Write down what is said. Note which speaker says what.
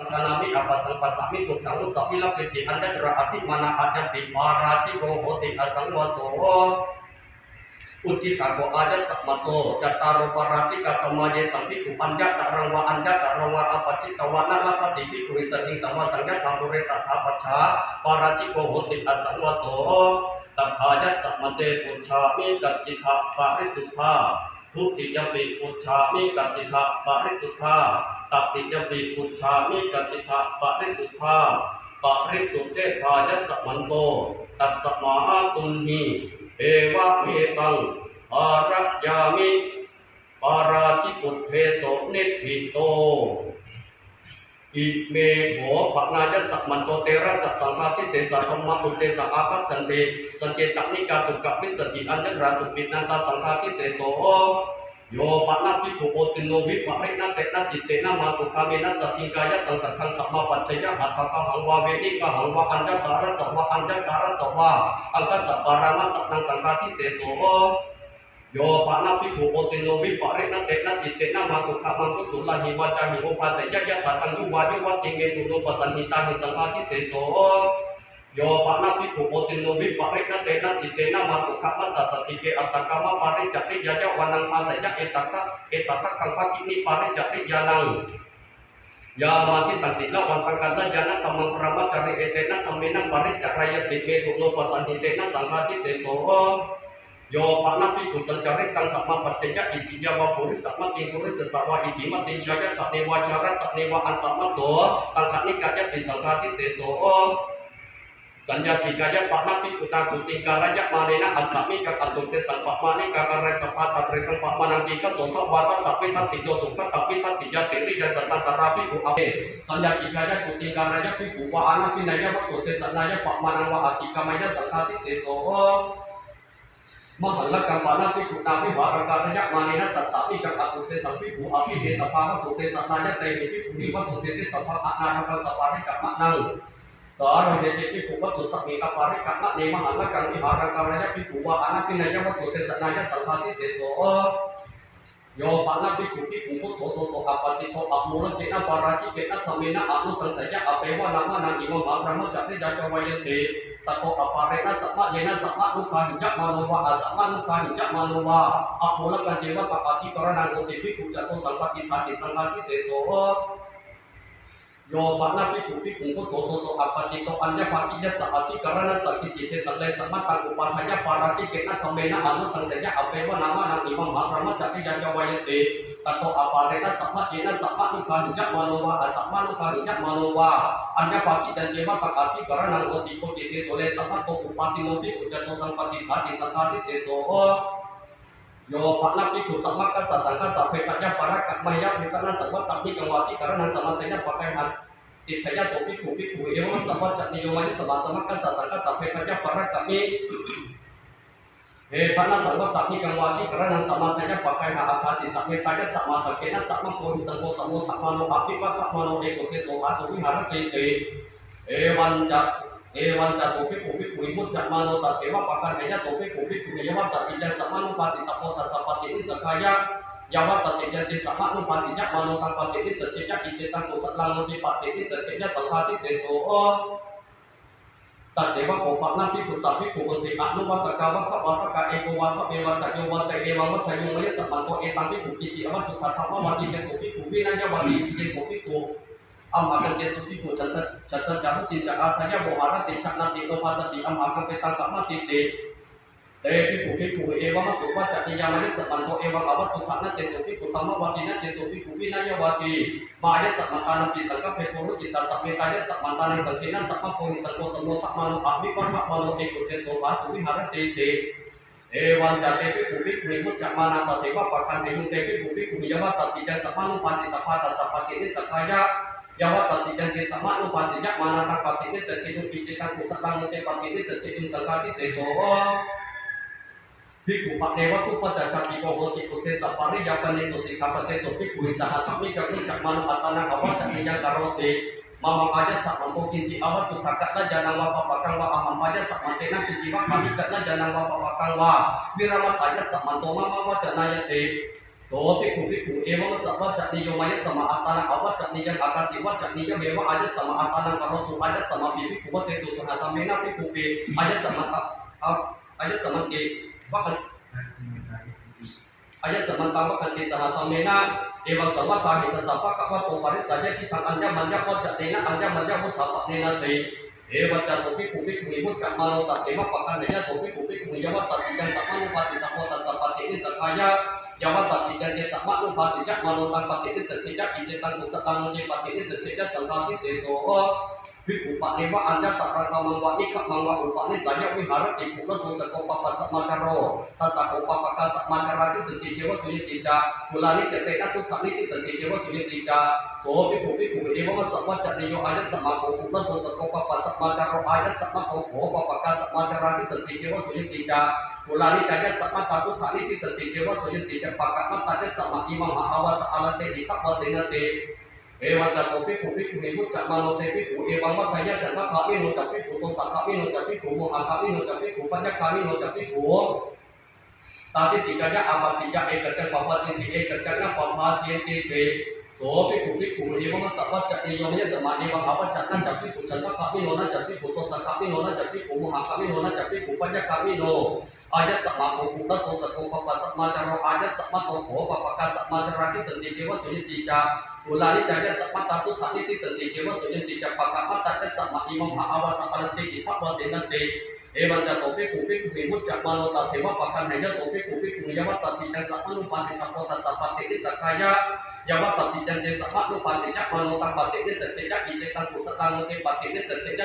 Speaker 1: สังฆานามิอัปสังปัสสามิตุสังสัพพิลปิติอันยัตระอภิมานาอัจจติปาราชิโกโหติอสังวโสอุทิกาโกอายัสสัมโตจัตตารโอปาราชิกาตมะเยสัมภิกุปัญญาตรังวะอัญญาตรังวะอปจิตตวะนาลปฏิภิกุวิสติสัมมาสังฆาตุเรตถาปัจฉาปาราชิโกโหติอสังวโสตัทายัสสัมเตปุชามิกัจจิตถะปาริสุทธา ทุติยมปิปุชามิกัจจิทะปะริสุทธาตติยมปิปุชามิกัจจิทะปะริสุทธาปะริสุทเทธายัสมันโต ตัสมาตุนหิเอวะเมตังอารัจยามิปาราชิปุตเพโสนิพิโต อิเมโหปะนายัสสะมันโตเตระสัสสังฆาทิเสสะธรรมะอุเตสะอาคัจฉันติสัจเจตนิกาสุกัปปิสติอัญญตราสุปินันตาสังฆาทิเสโสโยปะนาภิกขุโอติโนวิปะริณเตนะจิตเตนะมาตุคาเมนะสัตถิกายสังสังฆังสัมมาปัจจยะหัตถะกหังวาเวนิกะหังวาอัญญการะสวะอัญญการะสวะอังคัสสะปารามัสสังสังฆาทิเสโส โยปานาภิกขุโอติโนวิปริณเตนะจิตเตนะมาตุขะมังคุตุลาหิวาจาหิโอภาสยะยะตะตังยุวายุวัติเมตุโนปสันนิตาหิสังฆาทิเสโสโยปานาภิกขุโอติโนวิปริณเตนะจิตเตนะมาตุขะมัสสะสติเกอัตตะกามะปาริจัตติยายะวานังอาสยะเอตักกะเอตักกะคังภะกินิปาริจัตติยานังยามาทิสังสิละวันตังกันละยานะกัมมังปรมัจจาริเอเตนะกัมเมนะปาริจักรายติเมตุโนปสันนิเตนะสังฆาทิเสโส โยปะนาภิกุสัญจริตังสัมมาปัจจยะอิติยาวะปุริสัมมาติปุริสสาวะอิติมติชายะตะเนวาชาระตะเนวะอันตมะโสตังคณิกายะปิสังฆาทิเสโสสัญญาติกายะปะนาภิกุตากุติการะยะมาเนนะอัสสมิกะอัตตุเตสัมปะมานิกะกะเรกะปะตะเรกังปะมานังติกะโสทวาตสัพพิทัตติโยสุขตัพพิทัตติยะติริยะจัตตันตราภิกุอเปสัญญาติกายะกุติการะยะภิกุวะอานาปินายะวัตตุเตสัญญายะปะมานังวะอติกามายะสังฆาทิเสโส มหันละกัมปาลาภิกุนาภิวารการยะมานีนัสสัสสามิกังอัตุเตสัมภิกขุอภิเตตภาวัตถุเตสัตตายะเตมิภิภูนิวัตถุเตสิตปะอะนานังกัสปาริกัมมะนังสารังเดจิภิกขุวัตุสัมมิกัปาริกัมมะเนมหันละกังวิหารการยะภิกขุวาอนาปินายะวัตุเตสัตตายะสัลภาติเสโส โยปานาภิกขุภิกขุพุทโตโตโตอัปปติโตอัปมุรตินะปาราชิเกนะธรรมินะอนุตังสยะอเปวะลามานังอิมมะพระมจัตติยาจวายติตะโกอปาเรนะสัมมะเยนะสัมมะลุคาหิจักมาโนวะอะสัมมะลุคาหิจักมาโนวะอะโมละกัจเจวะตะปะติกรณังโตติภิกขุจัตโตสังฆติทาติสังฆาทิเสโต โยปะนะภิกขุภิกขุพุทโธโตโสอัปปติโตอัญญปากิยัสสะอธิกรณสัจจิเตสัลเลสัมมะตังอุปาทายะปาราชิเกนะธรรมเมนะอนุตังเสยะอเปวะนามานังอิมังมะพระมจักริยาจวัยติตะโตอปาเรนะสัมมะเจนะสัมมะลุคาหิจัมโนวะอสัมมะลุคาหิจัมโนวะอัญญปาจิตันเจวะตะกาติกรณังโอติโกจิเตโสเลสัมภะโตอุปาติโนภิกขุจโตสังปติภาติสังฆาทิเสโส โยภะนักภิกขุสัมมากัสสะสังฆสัพเพตยะปะระกัมมยะวิกนัสสัพพะตัมมิกังวาติกรณังสมัตยะปะไกหันติทยะโสภิกขุภิกขุเอวสัพพะจัตติโยมะนิสมาสัมมากัสสะสังฆสัพเพตยะปะระกัมมิเอภะนัสสัพพะตัมมิกังวาติกรณังสมัตยะปะไกหันอาคาสิสัพเพตยะสัมมาสังเกนะสัมมาโพธิสังโฆสัมโมทัพมาโนอภิปัตตมโนเอโกเทโสอาสุวิหารเกเตเอวันจัก เอวันจักโสภิกขุภิกขุมุจจัมมาโนตัสเทวะปะกันเนยะโสภิกขุภิกขุยวัตติยัสสะมมานุปาสิตโพตัสสะปฏินิสกายะยาวัตติยันติสัมมานุปาสิยะมาโนตังปฏินิสเจยะอิเจตังกุสัตลังโนจิปฏินิสเจยะสังฆาทิเสโสตัสเทวะโอปะนาภิกขุสัพภิกขุอนติอนุวัตกาวะขวัตกะเอโกวัตเอวันตะโยวันตะเอวังวัตโยมยสัมมันโตเอตังภิกขุกิจิอวัตถุทัตถะวัติเจโสภิกขุวินัยะวะติเจโสภิ อัมหังเจสุติปุจันทจันทจามุติจักอาทายะโมหารติชักนาติโตภาสติอัมหังเปตังกัมมาติเตเตปิปุปิปุเอวังสุวัจติยามะสัสตันโตเอวังาวัตถุขันนเจสุติปุตัมมะวตินะเจสุติปุวินายวัติมายสัตมันตานติสังกเปโทรุจิตตสัพเพกายสัมมันตานิสังเทนะสัพพโพหิสังโกสัมโนตัมมานุปัมมิปัมมะมาโลติกุเตโสภาสุวิหารติเตเอวันจัตเตปิปุปิปุมุจจมานาตเตวะปะจคันติมุเตปิปุปิปุยาวะตติยัสัพพานุปัสสิตภาตัสัพพะตินิสังขายะ ยาวัตติจันเจสัมมานุปัสสิยะมานาตังปฏินิสัจจิตุปิจิตังกุสตังเจปฏินิสัจจิตุสังฆาทิเสโสภิกขุปะเนวะทุปัจจชติโกโหติอุเทสปาริยปเนสุติคาปเตสุภิกขุหิสหธรรมิกังจักมานุอัตตนาอวัจจนิยังกโรติมามังอายัสสะมันโตกินจิอวัตตุทักะนะจานังวะปะปะกังวะอะหัมอายัสสะมันเตนะกิจิวะคามิกะนะจานังวะปะปะกังวะวิรามะอายัสสะมันโตมะมะวะจนายติ โสภิกขุภิกขุเอวะสัพพจันนิโยมายสมาอัตตานังอวัจจนิยังอากาศิวัจจนิยะเมวะอายสมาอัตตานังกโรตุอายสมาภิภิกขุวะเตตุสหะธรรมเมนะภิกขุเปอายสมาตอะอายสมันเกวะคันอายสมันตังวะคันติสหธรรมเมนะเอวังสัมมาทาหิตสัพพะกะวะโตปริสัยยะทิทังอัญญมัญญะวัจจะเนนะอัญญมัญญะมุทธะปะเนนะติเอวัจจสุภิกขุภิกขุมิมุจจมาโนตัตเตมะปะกันเนยะสุภิกขุภิกขุมิยวัตติยังสัมมานุปัสสิตะโพตัสสะปะเตนิสัคายะ ยาวัตตติยังเจสัมมานุปัสสิจะมาโนตังปะเนิสัจเจจะอิเจตังกุสตังเจปะเนิสัจเจจะสังฆาทิเสโสภิกขุปะเนวะอัญญตะระคะมังวะนิขมังวะอุปะนิสัยะวิหารติภูระโตสะโกปะปัสสะมาคารโรทัสสะโอปะปะกาสัมมาจาราทิสันติเจวะสุยิติจากุลานิจเตนะทุกขานิติสันติเจวะสุยิติจาโสภิกขุภิกขุเอวะมะสัพพะจติโยอายัสสะมาโกอุตตะโตสะโกปะปัสสะมาจารโรอายัสสะมาโกโหปะปะกาสัมมาจาราทิสันติเจวะสุยิติจา กุลานิจายัสสะมาตาทุกขานิติสติเจวะสุยติจาปะกะมะตตายัสสะมาอิมะมะอาวะสะอาลเตอิตะวะเสนะเตเอวัจจะโสภิกขุภิกขุหิมุจจะมาโนเตภิกขุเอวังมัคคายะจันทคามิโนจักภิกขุโตสักขามิโนจักภิกขุโมหะคามิโนจักภิกขุปัญญคามิโนจักภิกขุตาทิสิกายะอาบัติยะเอกจังปะปะจินติเอกจังนะปะปะเจติเต โสภิกขุภิกขุเอวมัสสะวัจจะเอโยมยสมาเอวังภาวะจันนันจักภิกขุจันทะคามิโนนันจักภิกขุโตสักขามิโนนันจักภิกขุโมหะคามิโนนันจักภิกขุปัญญคามิโนอายัสสะมาโกกุตะโตสะโกปะปะสัมมาจารโรอายัสสะมาโตโขปะปะกาสัมมาจาราทิสันติเจวสุยติจาอุลานิจายะสัมมาตาทุขานิติสัจจิเจวสุยันติจัปะกะมัตตะเตสัมมาอิมังหาอาวาสะอรันติอิทัพวะเสนันติเอวันจะโสภิกขุภิกขุหิมุจจะมาโนตัเทวะปะคันไหนยะโสภิกขุภิกขุยวัตติจังสัมนุปัสสิตะโพตัสสะปะเตนิสักกายะ ยาวัตติยันเจสัมมานุปัสสิจะมาโนตังปะเตนิสัจเจจะอิเจตังกุสตังเทปะเนสัจเจ